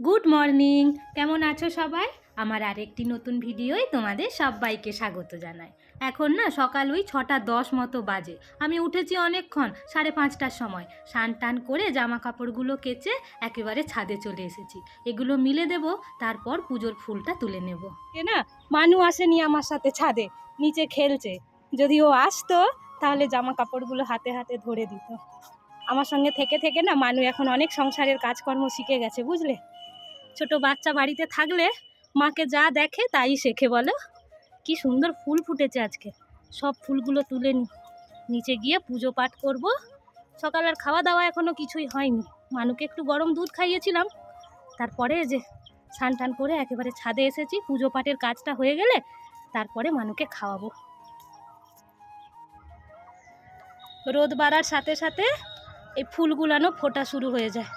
Good morning. কেমন আছো সবাই? আমার আরেকটি নতুন ভিডিওয় তোমাদের সবাইকে স্বাগত জানাই। এখন না সকাল ওই ছটা দশ মতো বাজে। আমি উঠেছি অনেকক্ষণ, সাড়ে পাঁচটার সময়। স্নান টান করে জামা কাপড়গুলো কেচে একেবারে ছাদে চলে এসেছি। এগুলো মিলে দেব, তারপর পুজোর ফুলটা তুলে নেব। এ না, মানু আসেনি আমার সাথে ছাদে, নিচে খেলছে। যদি ও আসতো, তাহলে জামা কাপড়গুলো হাতে হাতে ধরে দিত। আমার সঙ্গে থেকে থেকে না মানু এখন অনেক সংসারের কাজকর্ম শিখে গেছে, বুঝলে? ছোট বাচ্চা বাড়িতে থাকলে মাকে যা দেখে তাই শেখে, বলো? কি সুন্দর ফুল ফুটেছে আজকে। সব ফুলগুলো তুলে নি, নিচে গিয়ে পুজো পাঠ করব। সকালের খাওয়া দাওয়া এখনও কিছুই হয়নি। মানুকে একটু গরম দুধ খাইয়েছিলাম। তারপরে যে স্নান টান করে একেবারে ছাদে এসেছি, পুজো পাঠের কাজটা হয়ে গেলে তারপরে মানুকে খাওয়াবো। রোদ বাড়ার সাথে সাথে এই ফুলগুলানো ফোটা শুরু হয়ে যায়।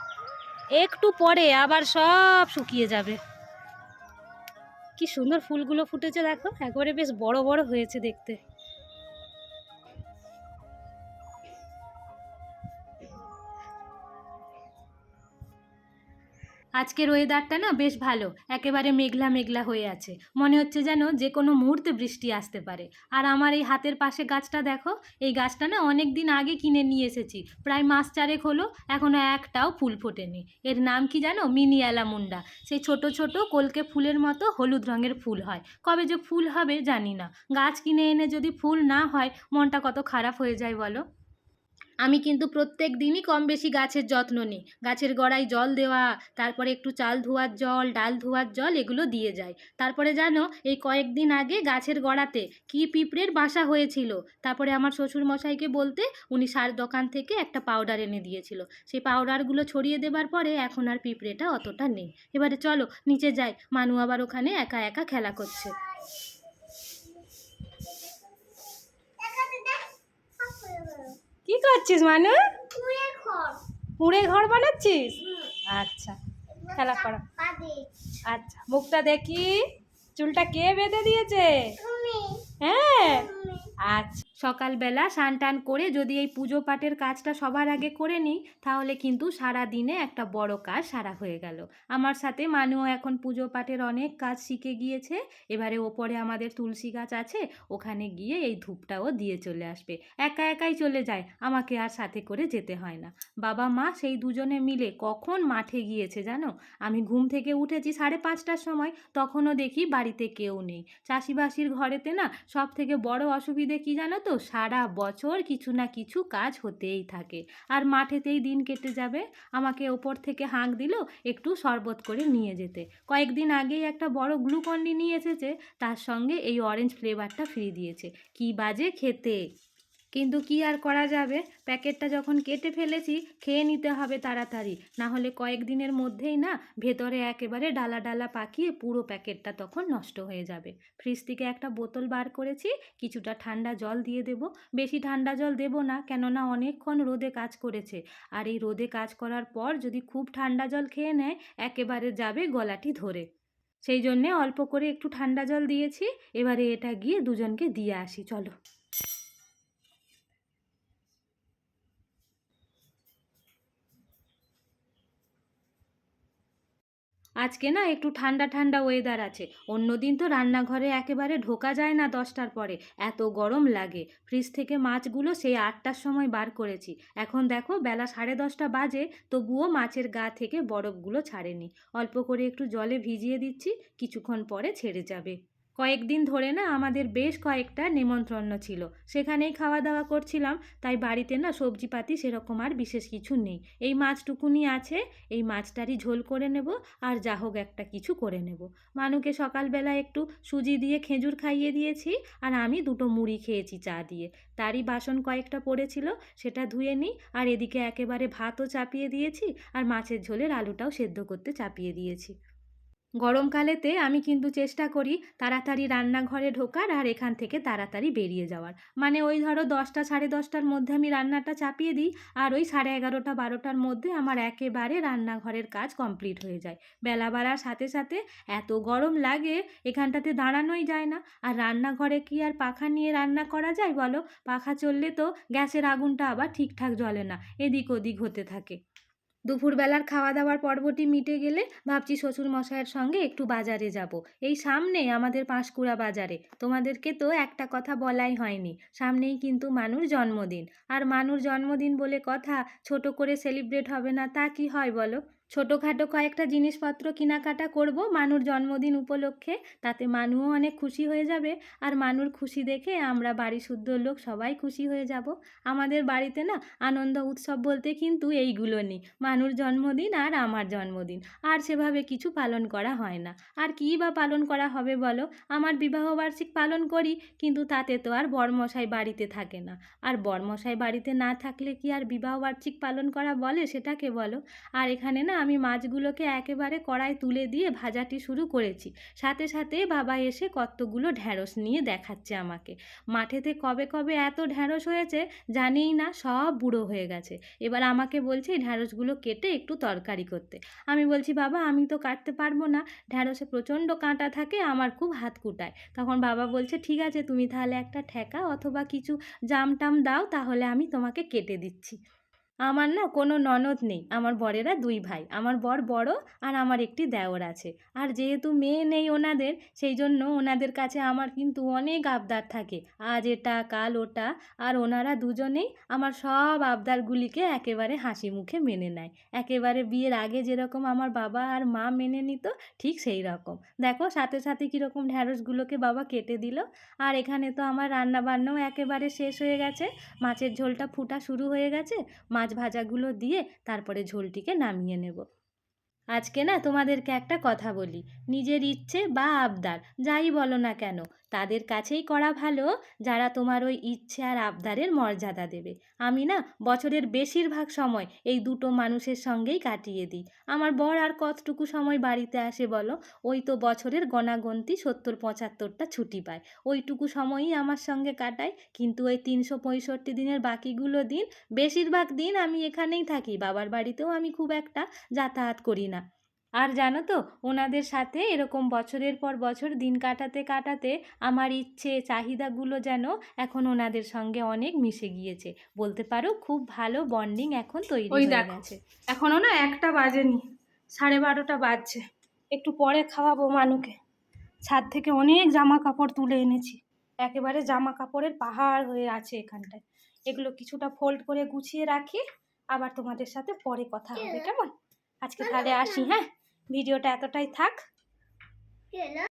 একটু পরে আবার সব শুকিয়ে যাবে। কি সুন্দর ফুলগুলো ফুটেছে দেখো, একবারে বেশ বড় বড় হয়েছে দেখতে। আজকের ওয়েদারটা না বেশ ভালো, একেবারে মেঘলা মেঘলা হয়ে আছে। মনে হচ্ছে যেন যে কোনো মুহূর্তে বৃষ্টি আসতে পারে। আর আমার এই হাতের পাশে গাছটা দেখো, এই গাছটা না অনেক দিন আগে কিনে নিয়ে এসেছি, প্রায় মাস চারেক হলো এখনও একটাও ফুল ফোটেনি। এর নাম কি জানো? Mini allamanda. সেই ছোট ছোট কলকে ফুলের মতো হলুদ রঙের ফুল হয়। কবে যে ফুল হবে জানি না। গাছ কিনে এনে যদি ফুল না হয়, মনটা কত খারাপ হয়ে যায় বলো? আমি কিন্তু প্রত্যেক দিনই কম বেশি গাছের যত্ন নিই। গাছের গোড়ায় জল দেওয়া, তারপরে একটু চাল ধোয়ার জল, ডাল ধোয়ার জল এগুলো দিয়ে যায় তারপরে জানো, এই কয়েকদিন আগে গাছের গোড়াতে কি পিঁপড়ের বাসা হয়েছিল? তারপরে আমার শ্বশুর মশাইকে বলতে উনি সার দোকান থেকে একটা পাউডার এনে দিয়েছিল। সেই পাউডারগুলো ছড়িয়ে দেবার পরে এখন আর পিঁপড়েটা অতটা নেই। এবারে চলো, নিচে যাই। মানু আবার ওখানে একা একা খেলা করছে। কি করছিস মানু? কুঁড়ে ঘর বানাচ্ছিস? আচ্ছা খেলা করা। আচ্ছা মুখটা দেখি। চুলটা কে বেঁধে দিয়েছে? হ্যাঁ। আচ্ছা। সকালবেলা স্নান টান করে যদি এই পুজো পাঠের কাজটা সবার আগে করে নিই, তাহলে কিন্তু সারা দিনে একটা বড় কাজ সারা হয়ে গেল। আমার সাথে মানুও এখন পুজো পাঠের অনেক কাজ শিখে গিয়েছে। এবারে ওপরে আমাদের তুলসী গাছ আছে, ওখানে গিয়ে এই ধূপটাও দিয়ে চলে আসবে। একা একাই চলে যায়, আমাকে আর সাথে করে যেতে হয় না। বাবা মা সেই দুজনে মিলে কখন মাঠে গিয়েছে জানো? আমি ঘুম থেকে উঠেছি সাড়ে পাঁচটার সময়, তখনও দেখি বাড়িতে কেউ নেই। চাষিবাসির ঘরেতে না সব থেকে বড় অসুবিধে কি জানো তো? সারা বছর কিছু না কিছু কাজ হতেই থাকে। আর মাঠেতেই দিন কেটে যাবে। আমাকে ওপর থেকে হাঁক দিল একটু শরবত করে নিয়ে যেতে। কয়েকদিন আগেই একটা বড় গ্লুকন্ডি নিয়ে এসেছে, তার সঙ্গে এই অরেঞ্জ ফ্লেভারটা ফ্রি দিয়েছে। কি বাজে খেতে! কিন্তু কি আর করা যাবে? প্যাকেটটা যখন কেটে ফেলেছি, খেয়ে নিতে হবে তাড়াতাড়ি। না হলে কয়েকদিনের মধ্যেই না, ভেতরে একেবারে ডালা ডালা পাকিয়ে পুরো প্যাকেটটা তখন নষ্ট হয়ে যাবে। ফ্রিজ থেকে একটা বোতল বার করেছি, কিছুটা ঠান্ডা জল দিয়ে দেব। বেশি ঠান্ডা জল দেব না, কেননা অনেকক্ষণ রোদে কাজ করেছে। আর এই রোদে কাজ করার পর যদি খুব ঠান্ডা জল খেয়ে নেয়, একেবারে যাবে গলাটি ধরে। সেই জন্যে অল্প করে একটু ঠান্ডা জল দিয়েছি। এবারে এটা গিয়ে দুজনকে দিয়ে আসি, চলো। আজকে না একটু ঠান্ডা ঠান্ডা ওয়েদার আছে। অন্যদিন তো রান্নাঘরে একেবারে ঢোকা যায় না দশটার পরে। এত গরম লাগে। ফ্রিজ থেকে মাছগুলো সেই আটটার সময় বার করেছি। এখন দেখো বেলা সাড়ে দশটা বাজে, তবুও মাছের গা থেকে বরফগুলো ছাড়েনি। অল্প করে একটু জলে ভিজিয়ে দিচ্ছি, কিছুক্ষণ পরে ছেড়ে যাবে। কয়েকদিন ধরে না আমাদের বেশ কয়েকটা নেমন্ত্রণ ছিল। সেখানেই খাওয়া দাওয়া করছিলাম, তাই বাড়িতে না সবজিপাতি সেরকম আর বিশেষ কিছু নেই। এই মাছটুকুনি আছে, এই মাছটারই ঝোল করে নেব, আর যা হোক একটা কিছু করে নেব। মানুকে সকালবেলা একটু সুজি দিয়ে খেজুর খাইয়ে দিয়েছি, আর আমি দুটো মুড়ি খেয়েছি চা দিয়ে। তারই বাসন কয়েকটা পড়েছিল, সেটা ধুয়ে নিই, আর এদিকে একেবারে ভাতও চাপিয়ে দিয়েছি, আর মাছের ঝোলের আলুটাও সেদ্ধ করতে চাপিয়ে দিয়েছি। গরমকালেতে আমি কিন্তু চেষ্টা করি তাড়াতাড়ি রান্নাঘরে ঢোকার আর এখান থেকে তাড়াতাড়ি বেরিয়ে যাওয়ার। মানে ওই ধরো দশটা, সাড়ে দশটার মধ্যে আমি রান্নাটা চাপিয়ে দিই আর ওই সাড়ে এগারোটা, বারোটার মধ্যে আমার একেবারে রান্নাঘরের কাজ কমপ্লিট হয়ে যায়। বেলা বাড়ার সাথে সাথে এত গরম লাগে, এখানটাতে দাঁড়ানোই যায় না। আর রান্নাঘরে কি আর পাখা নিয়ে রান্না করা যায় বলো? পাখা চললে তো গ্যাসের আগুনটা আবার ঠিকঠাক জ্বলে না। এদিক ওদিক হতে থাকে। দুপুরবেলার খাওয়া দাওয়ার পর্বটি মিটে গেলে ভাবছি শ্বশুর মশাইয়ের সঙ্গে একটু বাজারে যাব। এই সামনে আমাদের পাঁশকুড়া বাজারে। তোমাদেরকে তো একটা কথা বলাই হয়নি। সামনেই কিন্তু মানুর জন্মদিন। আর মানুর জন্মদিন বলে কথা ছোট করে সেলিব্রেট হবে না তা কি হয় বলো? ছোটোখাটো কয়েকটা জিনিসপত্র কেনাকাটা করব মানুর জন্মদিন উপলক্ষে। তাতে মানুও অনেক খুশি হয়ে যাবে আর মানুর খুশি দেখে আমরা বাড়ি শুদ্ধ লোক সবাই খুশি হয়ে যাব। আমাদের বাড়িতে না আনন্দ উৎসব বলতে কিন্তু এইগুলো নেই। মানুর জন্মদিন আর আমার জন্মদিন। আর সেভাবে কিছু পালন করা হয় না। আর কী বা পালন করা হবে বলো? আমার বিবাহবার্ষিক পালন করি, কিন্তু তাতে তো আর বরমশাই বাড়িতে থাকে না। আর বরমশাই বাড়িতে না থাকলে কি আর বিবাহবার্ষিক পালন করা বলে সেটাকে বলো? আর এখানে না আমি মাছগুলোকে একেবারে কড়াই তুলে দিয়ে ভাজাটি শুরু করেছি। সাথে সাথে বাবা এসে কতগুলো ঢ্যাঁড়স নিয়ে দেখাচ্ছে আমাকে। মাঠেতে কবে কবে এত ঢ্যাঁড়স হয়েছে জানিই না, সব বুড়ো হয়ে গেছে। এবার আমাকে বলছে এই ঢ্যাঁড়সগুলো কেটে একটু তরকারি করতে। আমি বলছি, বাবা, আমি তো কাটতে পারব না। ঢ্যাঁড়সে প্রচণ্ড কাঁটা থাকে, আমার খুব হাত কুটায়। তখন বাবা বলছে, ঠিক আছে, তুমি তাহলে একটা ঠেকা অথবা কিছু জাম টাম দাও, তাহলে আমি তোমাকে কেটে দিচ্ছি। আমার না কোনো ননদ নেই, আমার বরেরা দুই ভাই। আমার বর বড় আর আমার একটি দেওর আছে। আর যেহেতু মেয়ে নেই ওনাদের, সেই জন্য ওনাদের কাছে আমার কিন্তু অনেক আবদার থাকে। আজ এটা, কাল ওটা, আর ওনারা দুজনেই আমার সব আবদারগুলিকে একেবারে হাসি মুখে মেনে নেয়। একেবারে বিয়ের আগে যেরকম আমার বাবা আর মা মেনে নিত, ঠিক সেই রকম। দেখো, সাথে সাথে কীরকম ঢ্যাঁড়সগুলোকে বাবা কেটে দিল। আর এখানে তো আমার রান্না বান্নাও একেবারে শেষ হয়ে গেছে। মাছের ঝোলটা ফুটা শুরু হয়ে গেছে। মাছ ভাজাগুলো দিয়ে তারপরে ঝোলটিকে নামিয়ে নেব। আজকে না তোমাদেরকে একটা কথা বলি। নিজের ইচ্ছে বা আবদার, যাই বলো না কেন, তাদের কাছেই করা ভালো, যারা তোমার ওই ইচ্ছে আর আবদারের মর্যাদা দেবে। আমি না বছরের বেশিরভাগ সময় এই দুটো মানুষের সঙ্গেই কাটিয়ে দিই। আমার বর আর কতটুকু সময় বাড়িতে আসে বলো? ওই তো বছরের গণাগন্তি সত্তর পঁচাত্তরটা ছুটি পায়। ওইটুকু সময়ই আমার সঙ্গে কাটায়, কিন্তু ওই তিনশো পঁয়ষট্টি দিনের বাকিগুলো দিন, বেশিরভাগ দিন আমি এখানেই থাকি, বাবার বাড়িতেও আমি খুব একটা যাতায়াত করি না। আর জানো তো ওনাদের সাথে এরকম বছরের পর বছর দিন কাটাতে কাটাতে আমার ইচ্ছে চাহিদাগুলো যেন এখন ওনাদের সঙ্গে অনেক মিশে গিয়েছে। বলতে পারো খুব ভালো বন্ডিং এখন তৈরি হয়ে। গেছে। এখনও না একটা বাজেনি সাড়ে বারোটা বাজছে। একটু পরে খাওয়াবো মানুকে। ছাদ থেকে অনেক জামা কাপড় তুলে এনেছি। একেবারে জামা কাপড়ের পাহাড় হয়ে আছে এখানটায়। এগুলো কিছুটা ফোল্ড করে গুছিয়ে রাখি। আবার তোমাদের সাথে পরে কথা হবে কেমন? আজকে তাহলে আসি হ্যাঁ? ভিডিওটা এতটাই থাক।